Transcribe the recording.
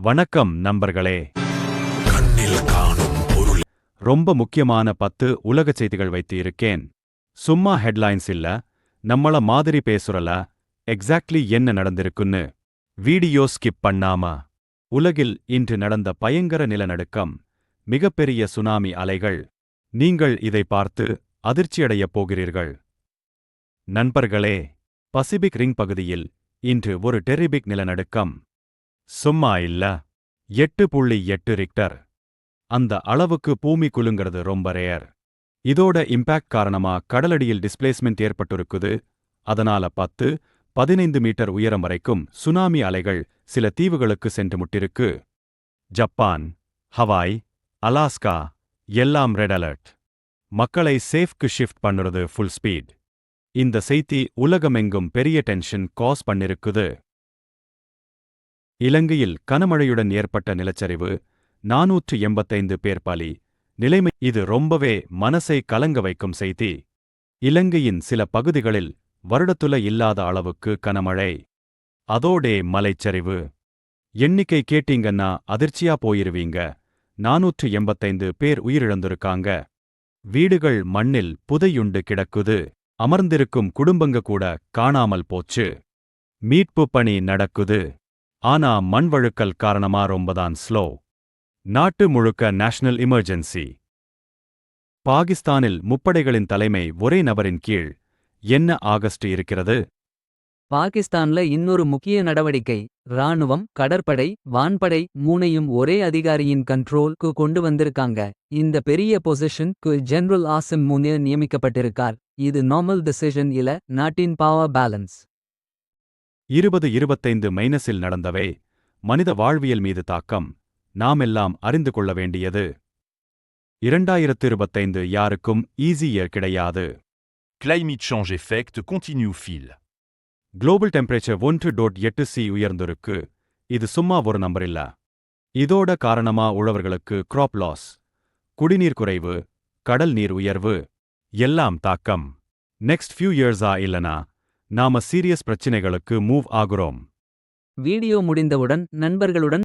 வணக்கம் நண்பர்களே. கண்ணில் காணும் பொருள். ரொம்ப முக்கியமான பத்து உலக செய்திகள் வைத்து இருக்கேன். சும்மா ஹெட்லைன்ஸ் இல்ல நம்மள மாதிரி பேசுறல எக்ஸாக்ட்லி என்ன நடந்திருக்குன்னு. வீடியோ ஸ்கிப் பண்ணாம. உலகில் இன்று நடந்த பயங்கர நிலநடுக்கம் மிகப்பெரிய சுனாமி அலைகள். நீங்கள் இதை பார்த்து அதிர்ச்சியடையப் போகிறீர்கள். நண்பர்களே பசிபிக் ரிங் பகுதியில் இன்று ஒரு டெரிபிக் நிலநடுக்கம். சும்மா இல்ல. எட்டு புள்ளி எட்டு ரிக்டர். அந்த அளவுக்கு பூமி குலுங்கிறது ரொம்ப ரேர். இதோட இம்பாக்ட் காரணமா கடலடியில் டிஸ்பிளேஸ்மெண்ட் ஏற்பட்டிருக்குது. அதனால பத்து பதினைந்து மீட்டர் உயரம் வரைக்கும் சுனாமி அலைகள் சில தீவுகளுக்கு சென்று முட்டிருக்கு. ஜப்பான் ஹவாய் அலாஸ்கா எல்லாம் ரெட் அலர்ட். மக்களை சேஃப்க்கு ஷிஃப்ட் பண்ணுறது ஃபுல் ஸ்பீட். இந்த செய்தி உலகமெங்கும் பெரிய டென்ஷன் காஸ் பண்ணிருக்குது. இலங்கையில் கனமழையுடன் ஏற்பட்ட நிலச்சரிவு நாநூற்று எண்பத்தைந்து பேர் பலி. நிலைமை இது ரொம்பவே மனசை கலங்க வைக்கும் செய்தி. இலங்கையின் சில பகுதிகளில் வருடத்துல இல்லாத அளவுக்கு கனமழை. அதோடே மலைச்சரிவு. எண்ணிக்கை கேட்டீங்கன்னா அதிர்ச்சியா போயிருவீங்க. நாநூற்று எண்பத்தைந்து பேர் உயிரிழந்திருக்காங்க. வீடுகள் மண்ணில் புதையுண்டு கிடக்குது. அமர்ந்திருக்கும் குடும்பங்க கூட காணாமல் போச்சு. மீட்பு பணி நடக்குது. ஆனா மண்வழுக்கல் காரணமா ரொம்பதான் ஸ்லோ. நாட்டு முழுக்க நேஷனல் இமர்ஜென்சி. பாகிஸ்தானில் முப்படைகளின் தலைமை ஒரே நபரின் கீழ். என்ன ஆகஸ்ட் இருக்கிறது? பாகிஸ்தான்ல இன்னொரு முக்கிய நடவடிக்கை ராணுவம் கடற்படை வான்படை மூனையும் ஒரே அதிகாரியின் கண்ட்ரோல்க்கு கொண்டு வந்திருக்காங்க. இந்த பெரிய பொசிஷனுக்கு ஜெனரல் ஆசிம் முனியர் நியமிக்கப்பட்டிருக்கார். இது நார்மல் டிசிஷன் இல நாட்டின் பவர் பேலன்ஸ் இருபது இருபத்தைந்து மைனஸில் நடந்தவை மனித வாழ்வியல் மீது தாக்கம் நாமெல்லாம் அறிந்து கொள்ள வேண்டியது. இரண்டாயிரத்து இருபத்தைந்து யாருக்கும் ஈஸியர் கிடையாது. Climate change effect continue fil. Global temperature ஒன்று டோட் எட்டு சி உயர்ந்திருக்கு. இது சும்மா ஒரு நம்பர் இல்ல. இதோட காரணமா உழவர்களுக்கு கிராப் லாஸ் குடிநீர் குறைவு கடல் நீர் உயர்வு எல்லாம் தாக்கம். நெக்ஸ்ட் ஃபியூ இயர்ஸா இல்லனா நாம சீரியஸ் பிரச்சினைகளுக்கு மூவ் ஆகுறோம். வீடியோ முடிந்தவுடன் நண்பர்களுடன்